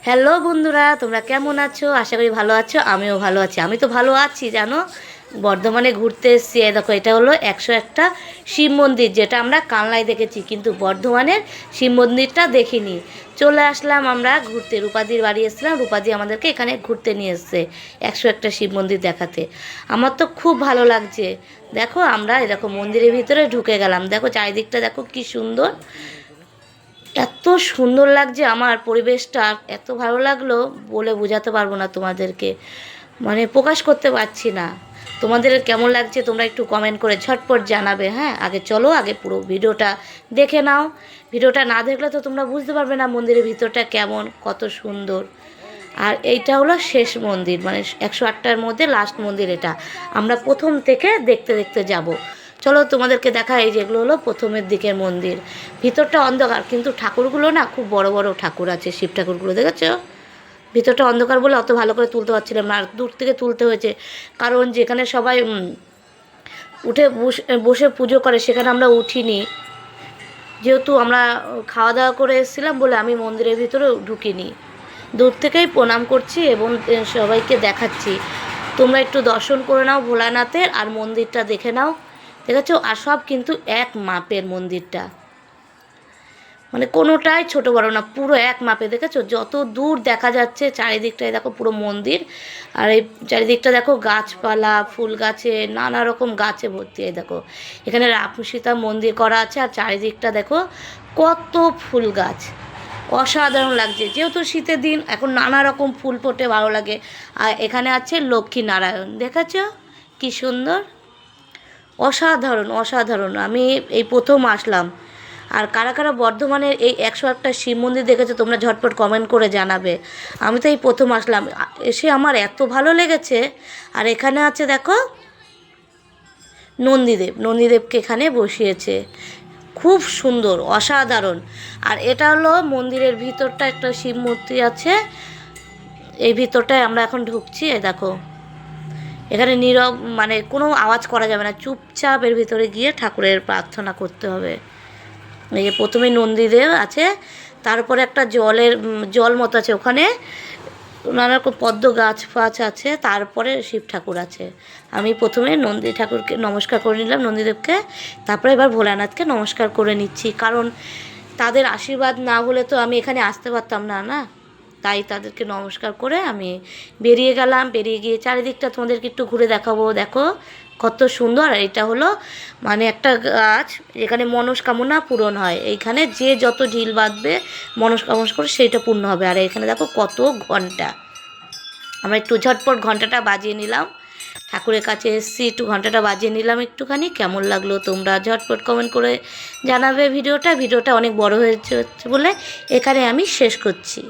Hello বন্ধুরা, তোমরা কেমন আছো? আশা করি ভালো আছো, আমিও ভালো আছি। আমি তো ভালো আছি, জানো? বর্ধমানে ঘুরতে এসেছি। দেখো, এটা হলো একশো একটা শিব মন্দির, যেটা আমরা কানলায় দেখেছি, কিন্তু বর্ধমানের শিব মন্দিরটা দেখিনি। চলে আসলাম আমরা ঘুরতে। রূপাদির বাড়ি এসেছিলাম। রূপাদি আমাদেরকে এখানে ঘুরতে নিয়ে এসছে একশো একটা শিব মন্দির দেখাতে। আমার তো খুব ভালো লাগছে। দেখো, আমরা এরকম মন্দিরের ভিতরে ঢুকে গেলাম। দেখো, চারিদিকটা দেখো কি সুন্দর। এত সুন্দর লাগছে আমার পরিবেশটা এত ভালো লাগল বলে বোঝাতে পারব না তোমাদেরকে। মানে প্রকাশ করতে পারছি না। তোমাদের কেমন লাগছে তোমরা একটু কমেন্ট করে ঝটপট জানাবে হ্যাঁ? আগে চলো, আগে পুরো ভিডিওটা দেখে নাও। ভিডিওটা না দেখলে তো তোমরা বুঝতে পারবে না মন্দিরের ভিতরটা কেমন, কত সুন্দর। আর এইটা হলো শেষ মন্দির মানে একশো আটটার মধ্যে লাস্ট মন্দির এটা। আমরা প্রথম থেকে দেখতে দেখতে যাব। চলো তোমাদেরকে দেখা, এই যেগুলো হলো প্রথমের দিকের মন্দির। ভিতরটা অন্ধকার, কিন্তু ঠাকুরগুলো না খুব বড় বড় ঠাকুর আছে, শিব ঠাকুরগুলো, দেখেছ? ভিতরটা অন্ধকার বলে অত ভালো করে তুলতে পারছিলাম না, আর দূর থেকে তুলতে হয়েছে। কারণ যেখানে সবাই উঠে বসে বসে পুজো করে, সেখানে আমরা উঠিনি। যেহেতু আমরা খাওয়া দাওয়া করে এসেছিলাম বলে আমি মন্দিরের ভিতরে ঢুকিনি। দূর থেকেই প্রণাম করছি এবং সবাইকে দেখাচ্ছি। তোমরা একটু দর্শন করে নাও ভোলানাথের, আর মন্দিরটা দেখে নাও। দেখেছ আর সব কিন্তু এক মাপের মন্দিরটা। মানে কোনোটাই ছোট বড় না, পুরো এক মাপে দেখেছ যত দূর দেখা যাচ্ছে, চারিদিকটায় দেখো পুরো মন্দির। আর এই চারিদিকটা দেখো গাছপালা, ফুল গাছে, নানা রকম গাছে ভর্তি, এই দেখো। এখানে রামু সীতা মন্দির করা আছে, আর চারিদিকটা দেখো কত ফুল গাছ। অসাধারণ লাগছে। যেহেতু শীতের দিন, এখন নানা রকম ফুল ফোটে, ভালো লাগে। আর এখানে আছে লক্ষ্মী নারায়ণ দেখেছ কি সুন্দর। অসাধারণ অসাধারণ। আমি এই প্রথম আসলাম। আর কারা কারা বর্ধমানের এই একশো একটা শিব মন্দির দেখেছ তোমরা ঝটপট কমেন্ট করে জানাবে। আমি তো এই প্রথম আসলাম। এসে আমার এত ভালো লেগেছে। আর এখানে আছে দেখো, নন্দীদেব। নন্দীদেবকে এখানে বসিয়েছে। খুব সুন্দর, অসাধারণ। আর এটা হলো মন্দিরের ভিতরটা একটা শিব মূর্তি আছে। এই ভিতরটায় আমরা এখন ঢুকছি দেখো। এখানে নীরব মানে কোনো আওয়াজ করা যাবে না। চুপচাপ এর ভিতরে গিয়ে ঠাকুরের প্রার্থনা করতে হবে। এই যে প্রথমে নন্দীদেব আছে, তারপরে একটা জলের জল মতো আছে ওখানে। নানা রকম পদ্ম গাছ ফাছ আছে, তারপরে শিব ঠাকুর আছে। আমি প্রথমে নন্দী ঠাকুরকে নমস্কার করে নিলাম, নন্দীদেবকে। তারপরে এবার ভোলানাথকে নমস্কার করে নিচ্ছি। কারণ তাদের আশীর্বাদ না হলে তো আমি এখানে আসতে পারতাম না না? তাই তাদেরকে নমস্কার করে আমি বেরিয়ে গেলাম। বেরিয়ে গিয়ে চারিদিকটা তোমাদেরকে একটু ঘুরে দেখাবো। দেখো কত সুন্দর। আর এটা হলো মানে একটা গাছ যেখানে মনস্কামনা পূরণ হয়। এইখানে যে যত ঢিল বাঁধবে, মনস্কামনা করে সেইটা পূর্ণ হবে। আর এখানে দেখো কত ঘণ্টা। আমরা একটু ঝটপট ঘন্টাটা বাজিয়ে নিলাম। ঠাকুরের কাছে এসেছি, একটু ঘন্টাটা বাজিয়ে নিলাম একটুখানি। কেমন লাগল তোমরা ঝটপট কমেন্ট করে জানাবে ভিডিওটা। ভিডিওটা অনেক বড় হয়েছে বলে এখানে আমি শেষ করছি।